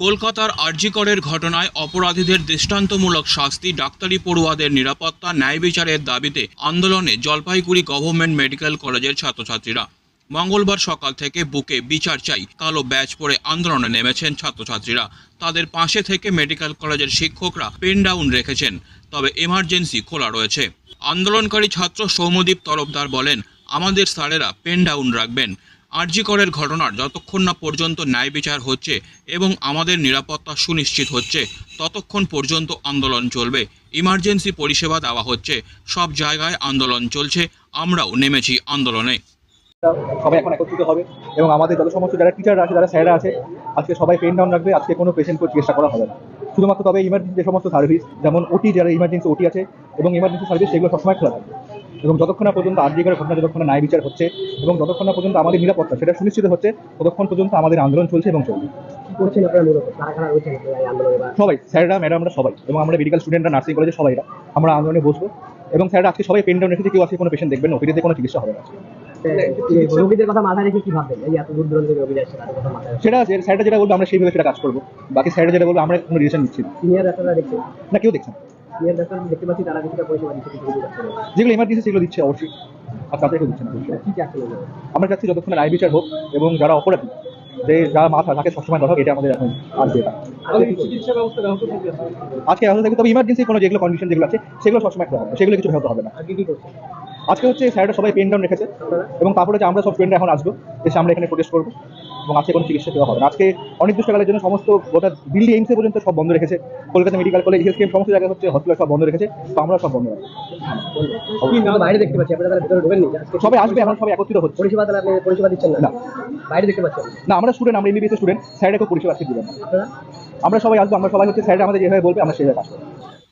কলকাতার আরজিকরের ঘটনায় অপরাধীদের দৃষ্টান্তমূলক শাস্তি ডাক্তারি পড়ুয়াদের নিরাপত্তা, ন্যায় বিচারের দাবিতে আন্দোলনে জলপাইগুড়ি গভর্নমেন্ট মেডিকেল কলেজের ছাত্রছাত্রীরা। মঙ্গলবার সকাল থেকে বুকে বিচার চাই, কালো ব্যাচ পরে আন্দোলনে নেমেছেন ছাত্রছাত্রীরা। তাদের পাশে থেকে মেডিকেল কলেজের শিক্ষকরা পেন ডাউন রেখেছেন, তবে এমার্জেন্সি খোলা রয়েছে। আন্দোলনকারী ছাত্র সৌমদীপ তরফদার বলেন, আমাদের স্যারেরা পেন ডাউন রাখবেন। আরজিকরের ঘটনার যতক্ষণ না পর্যন্ত ন্যায় বিচার হচ্ছে এবং আমাদের নিরাপত্তা সুনিশ্চিত হচ্ছে, ততক্ষণ পর্যন্ত আন্দোলন চলবে। ইমার্জেন্সি পরিষেবা দেওয়া হচ্ছে, সব জায়গায় আন্দোলন চলছে, আমরাও নেমেছি আন্দোলনে। সবাই এখন একত্রিত হবে এবং আমাদের যত সমস্ত যারা টিচাররা আছে, যারা স্যাররা আছে, আজকে সবাই পেন ডাউন রাখবে, আজকে কোনো পেশেন্টকে চিকিৎসা করা হবে না। শুধুমাত্র তবে ইমার্জেন্সি যে সমস্ত সার্ভিস যেমন ওটি যারা ইমার্জেন্সি ওটি আছে এবং ইমার্জেন্সি সার্ভিস সেগুলো সবসময় খোলা থাকবে। এবং যতক্ষণ না পর্যন্ত আর্জিকার ঘটনা যতক্ষণ না ন্যায় বিচার হচ্ছে এবং যতক্ষণ না পর্যন্ত আমাদের নিরাপত্তা সেটা সুনিশ্চিত হচ্ছে ততক্ষণ পর্যন্ত আমাদের আন্দোলন চলছে এবং চলবে। সবাই স্যাররা ম্যাডামরা সবাই এবং আমরা মেডিকেল স্টুডেন্টরা নার্সিং কলেজে সবাইরা আমরা আন্দোলনে বসবো এবং স্যাররা আজকে সবাই পেন ডাউন রেখেছে কেউ আজকে কোনো পেশেন্ট দেখবেন ওপিডিতে কোনো চিকিৎসা হবে না। এই রোগীদের কথা মাথায় রেখে কি ভাববেন এই এত দূর দূরান্ত থেকে রোগী যাচ্ছে তাদের কথা মাথায় সেটা স্যারটা যেটা বলব আমরা সেইভাবে সেটা কাজ করব। বাকি স্যারটা যেটা বলব আমরা কোনো ডিসিশন নিচ্ছি না। সিনিয়র ডাক্তাররা দেখছে না কেউ দেখছেন দেখেন দেখতে পাচ্ছি তারা কিছুটা পরিষেবা দিচ্ছে যেগুলো ইমার্জেন্সি সেগুলো দিচ্ছে অবশ্যই। আর তাদেরকে দিচ্ছে না। কি আমরা চাচ্ছি যতক্ষণ আই বিচার হোক এবং যারা অপরাধী যে যারা মাথা তাকে সবসময় ধরা হোক এটা আমাদের এখন আর এটা আজকে এখন থেকে তবে ইমার্জেন্সি কোনো যেগুলো কন্ডিশন যেগুলো আছে সেগুলো সবসময় খোলা হবে সেগুলো কিছু হতে হবে না। আজকে হচ্ছে স্যারটা সবাই পেন ডাউন রেখেছে এবং তারপরে যে আমরা সব স্টুডেন্ট এখন আসব এসে আমরা এখানে প্রোটেস্ট করব এবং আজকে কোনো চিকিৎসা দেওয়া হবে না। আজকে অনির্দিষ্টকালের জন্য সমস্ত গোটা দিল্লি এইমসে পর্যন্ত সব বন্ধ রেখেছে Kolkata medical college health care সমস্ত জায়গায় হচ্ছে হসপিটাল সব বন্ধ রেখেছে তো আমরা সব বন্ধ রাখব বাইরে দেখতে পাচ্ছি আপনারা তারা ভিতরে ঢোকেননি? সবাই আসবে এখন সবাই একত্রিত হচ্ছে। পরিষেবা পরিষেবা দিচ্ছেন না। বাইরে দেখতে পাচ্ছেন? না আমরা স্টুডেন্ট আমরা এমবিবিএস স্টুডেন্ট স্যারটা কেউ পরিষেবা আজকে দিবেন আমরা সবাই আসব আমরা সবাই হচ্ছে স্যার আমাদের যেভাবে বলবে আমরা সেভাবে কাজ করব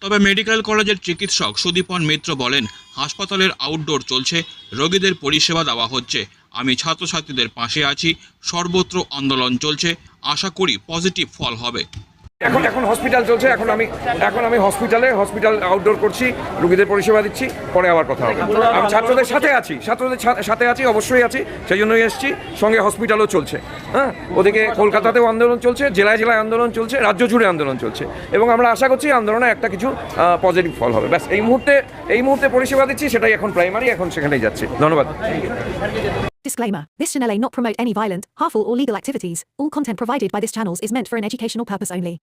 তবে মেডিকেল কলেজের চিকিৎসক সুদীপন মিত্র বলেন হাসপাতালের আউটডোর চলছে রোগীদের পরিষেবা দেওয়া হচ্ছে। আমি ছাত্রছাত্রীদের পাশে আছি সর্বত্র আন্দোলন চলছে আশা করি পজিটিভ ফল হবে। এখন এখন হসপিটাল চলছে এখন আমি এখন আমি হসপিটালে হসপিটাল আউটডোর করছি রুগীদের পরিষেবা দিচ্ছি পরে আবার কথা হবে। আমি ছাত্রদের সাথে আছি ছাত্রদের সাথে আছি অবশ্যই আছি সেই জন্যই এসেছি সঙ্গে হসপিটালও চলছে হ্যাঁ? ওদিকে কলকাতাতেও আন্দোলন চলছে জেলায় জেলায় আন্দোলন চলছে রাজ্য জুড়ে আন্দোলন চলছে। এবং আমরা আশা করছি আন্দোলনে একটা কিছু পজিটিভ ফল হবে। ব্যাস এই মুহূর্তে এই মুহূর্তে পরিষেবা দিচ্ছি সেটাই এখন প্রাইমারি এখন সেখানেই যাচ্ছে। ধন্যবাদ। Disclaimer This channel may not promote any violent, harmful, or legal activities. All content provided by this channel is meant for an educational purpose only.